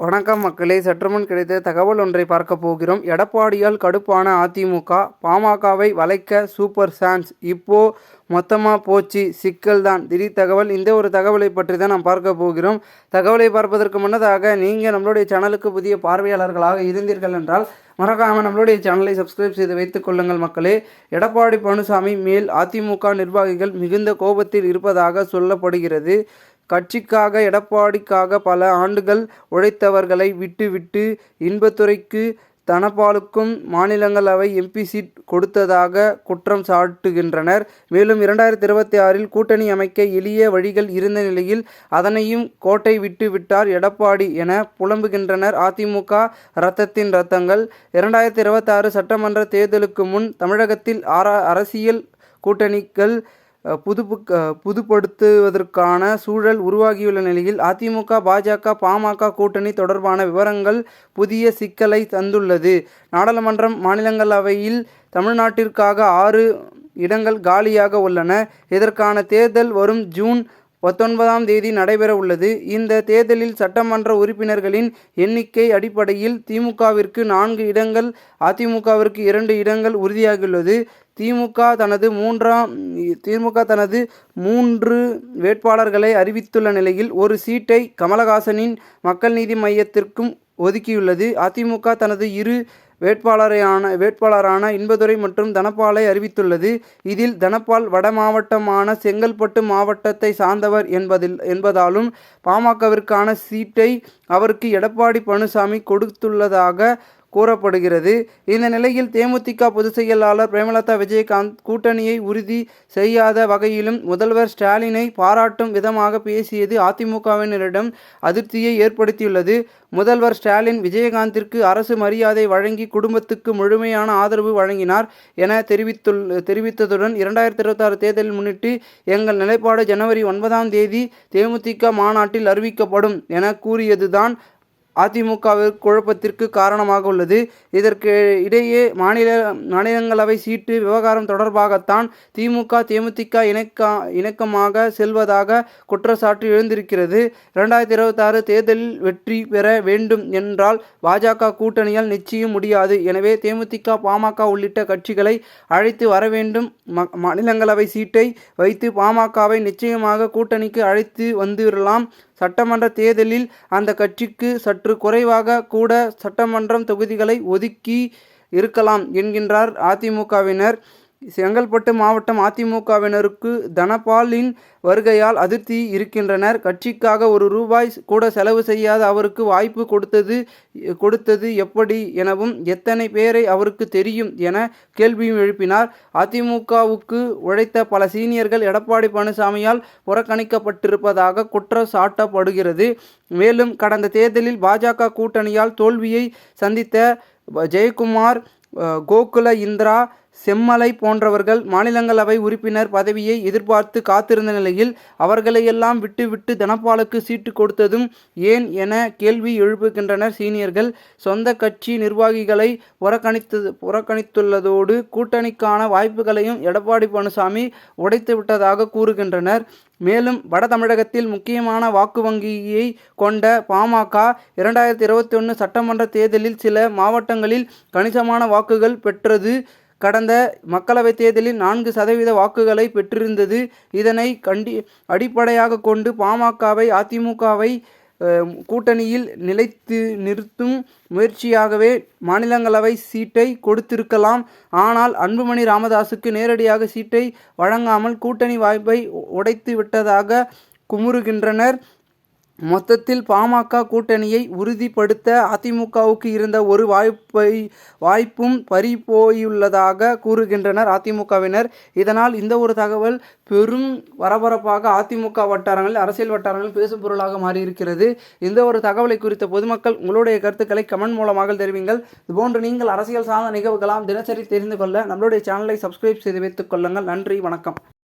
வணக்கம் மக்களே. சற்றுமுன் கிடைத்த தகவல் ஒன்றை பார்க்க போகிறோம். எடப்பாடியால் கடுப்பான அதிமுக பாமகவை வளைக்க சூப்பர் சான்ஸ். இப்போ மொத்தமாக போச்சு. சிக்கல் தான். திடீர் தகவல். இந்த ஒரு தகவலை பற்றி தான் நாம் பார்க்க போகிறோம். தகவலை பார்ப்பதற்கு முன்னதாக நீங்கள் நம்மளுடைய சேனலுக்கு புதிய பார்வையாளர்களாக இருந்தீர்கள் என்றால் மறக்காமல் நம்மளுடைய சேனலை சப்ஸ்கிரைப் செய்து வைத்துக் கொள்ளுங்கள் மக்களே. எடப்பாடி பழனிசாமி மேல் அதிமுக நிர்வாகிகள் மிகுந்த கோபத்தில் இருப்பதாக சொல்லப்படுகிறது. கட்சிக்காக எடப்பாடிக்காக பல ஆண்டுகள் உழைத்தவர்களை விட்டுவிட்டு இன்பத்துறைக்கு தனபாலுக்கும் மாநிலங்களவை எம்பி சீட் கொடுத்ததாக குற்றம் சாட்டுகின்றனர். மேலும் இரண்டாயிரத்தி இருபத்தி ஆறில் கூட்டணி அமைக்க எளிய வழிகள் இருந்த நிலையில் அதனையும் கோட்டை விட்டு விட்டார் எடப்பாடி என புலம்புகின்றனர் அதிமுக ரத்தத்தின் ரத்தங்கள் இரண்டாயிரத்தி இருபத்தாறு சட்டமன்ற தேர்தலுக்கு முன் தமிழகத்தில் அரசியல் கூட்டணிகள் புதுப்பு புதுப்படுத்துவதற்கான சூழல் உருவாகியுள்ள நிலையில் அதிமுக பாஜக பாமக கூட்டணி தொடர்பான விவரங்கள் புதிய சிக்கலை தந்துள்ளது. நாடாளுமன்றம் மாநிலங்களவையில் தமிழ்நாட்டிற்காக ஆறு இடங்கள் காலியாக உள்ளன. இதற்கான தேர்தல் வரும் ஜூன் பத்தொன்பதாம் தேதி நடைபெறவுள்ளது. இந்த தேர்தலில் சட்டமன்ற உறுப்பினர்களின் எண்ணிக்கை அடிப்படையில் திமுகவிற்கு நான்கு இடங்கள் அதிமுகவிற்கு இரண்டு இடங்கள் உறுதியாகியுள்ளது. திமுக தனது மூன்றாம் திமுக தனது மூன்று வேட்பாளர்களை அறிவித்துள்ள நிலையில் ஒரு சீட்டை கமலஹாசனின் மக்கள் நீதி மையத்திற்கும் ஒதுக்கியுள்ளது. அதிமுக தனது இரு வேட்பாளரையான வேட்பாளரான இன்பதுரை மற்றும் தனபாலை அறிவித்துள்ளது. இதில் தனபால் வட மாவட்டமான செங்கல்பட்டு மாவட்டத்தை சார்ந்தவர் என்பதில் என்பதாலும் பாமகவிற்கான சீட்டை அவருக்கு எடப்பாடி பழனிசாமி கொடுத்துள்ளதாக கூறப்படுகிறது. இந்த நிலையில் தேமுதிக பொதுச் செயலாளர் பிரேமலதா விஜயகாந்த் கூட்டணியை உறுதி செய்யாத வகையிலும் முதல்வர் ஸ்டாலினை பாராட்டும் விதமாக பேசியது அதிமுகவினரிடம் அதிருப்தியை ஏற்படுத்தியுள்ளது. முதல்வர் ஸ்டாலின் விஜயகாந்திற்கு அரசு மரியாதை வழங்கி குடும்பத்துக்கு முழுமையான ஆதரவு வழங்கினார் என தெரிவித்துள் தெரிவித்ததுடன் இரண்டாயிரத்தி இருபத்தாறு தேர்தலில் முன்னிட்டு எங்கள் நிலைப்பாடு ஜனவரி ஒன்பதாம் தேதி தேமுதிக மாநாட்டில் அறிவிக்கப்படும் என கூறியதுதான் அதிமுகவிற்கு குழப்பத்திற்கு காரணமாக உள்ளது. இதற்கு இடையே மாநில மாநிலங்களவை சீட்டு விவகாரம் தொடர்பாகத்தான் திமுக தேமுதிக இணக்க இணக்கமாக செல்வதாக குற்றச்சாட்டு எழுந்திருக்கிறது. இரண்டாயிரத்தி இருபத்தாறு தேர்தலில் வெற்றி பெற வேண்டும் என்றால் பாஜக கூட்டணியால் நிச்சயம் முடியாது. எனவே தேமுதிக பாமக உள்ளிட்ட கட்சிகளை அழைத்து வர வேண்டும். மாநிலங்களவை சீட்டை வைத்து பாமகவை நிச்சயமாக கூட்டணிக்கு அழைத்து வந்துவிடலாம். சட்டமன்ற தேர்தலில் அந்த கட்சிக்கு சற்று குறைவாக கூட சட்டமன்றம் தொகுதிகளை ஒதுக்கி இருக்கலாம் என்கின்றார் அதிமுகவினர். செங்கல்பட்டு மாவட்டம் அதிமுகவினருக்கு தனபாலின் வருகையால் அதிர்ச்சி இருக்கின்றனர். கட்சிக்காக ஒரு ரூபாய் கூட செலவு செய்யாத அவருக்கு வாய்ப்பு கொடுத்தது கொடுத்தது எப்படி எனவும் எத்தனை பேரை அவருக்கு தெரியும் என கேள்வியும் எழுப்பினார். அதிமுகவுக்கு உழைத்த பல சீனியர்கள் எடப்பாடி பழனிசாமியால் புறக்கணிக்கப்பட்டிருப்பதாக குற்றம் சாட்டப்படுகிறது. மேலும் கடந்த தேர்தலில் பாஜக கூட்டணியால் தோல்வியை சந்தித்த ஜெயக்குமார் கோகுல இந்திரா செம்மலை போன்றவர்கள் மாநிலங்களவை உறுப்பினர் பதவியை எதிர்பார்த்து காத்திருந்த நிலையில் அவர்களையெல்லாம் விட்டுவிட்டு தனபாலுக்கு சீட்டு கொடுத்ததும் ஏன் என கேள்வி எழுப்புகின்றனர் சீனியர்கள். சொந்த கட்சி நிர்வாகிகளை புறக்கணித்தது புறக்கணித்துள்ளதோடு கூட்டணிக்கான வாய்ப்புகளையும் எடப்பாடி பழனிசாமி உடைத்துவிட்டதாக கூறுகின்றனர். மேலும் வட தமிழகத்தில் முக்கியமான வாக்கு வங்கியை கொண்ட பாமக இரண்டாயிரத்தி இருபத்தி ஒன்று சட்டமன்ற தேர்தலில் சில மாவட்டங்களில் கணிசமான வாக்குகள் பெற்றது. கடந்த மக்களவைத் தேர்தலில் நான்கு சதவீத வாக்குகளை பெற்றிருந்தது. இதனை கண்டி அடிப்படையாக கொண்டு பாமகவை அதிமுகவை கூட்டணியில் நிலைத்து நிறுத்தும் முயற்சியாகவே மாநிலங்களவை சீட்டை கொடுத்திருக்கலாம். ஆனால் அன்புமணி ராமதாசுக்கு நேரடியாக சீட்டை வழங்காமல் கூட்டணி வாய்ப்பை உடைத்து விட்டதாக குமுறுகின்றனர். மொத்தத்தில் பாமக கூட்டணியை உறுதிப்படுத்த அதிமுகவுக்கு இருந்த ஒரு வாய்ப்பை வாய்ப்பும் பறிபோயுள்ளதாக கூறுகின்றனர் அதிமுகவினர். இதனால் இந்த ஒரு தகவல் பெரும் பரபரப்பாக அதிமுக வட்டாரங்களில் அரசியல் வட்டாரங்களில் பேசும் பொருளாக மாறியிருக்கிறது. இந்த ஒரு தகவலை குறித்த பொதுமக்கள் உங்களுடைய கருத்துக்களை கமெண்ட் மூலமாக தெரிவிங்கள். இதுபோன்று நீங்கள் அரசியல் சார்ந்த நிகழ்வுகளாம் தினசரி தெரிந்து கொள்ள நம்மளுடைய சேனலை சப்ஸ்கிரைப் செய்து வைத்துக் கொள்ளுங்கள். நன்றி வணக்கம்.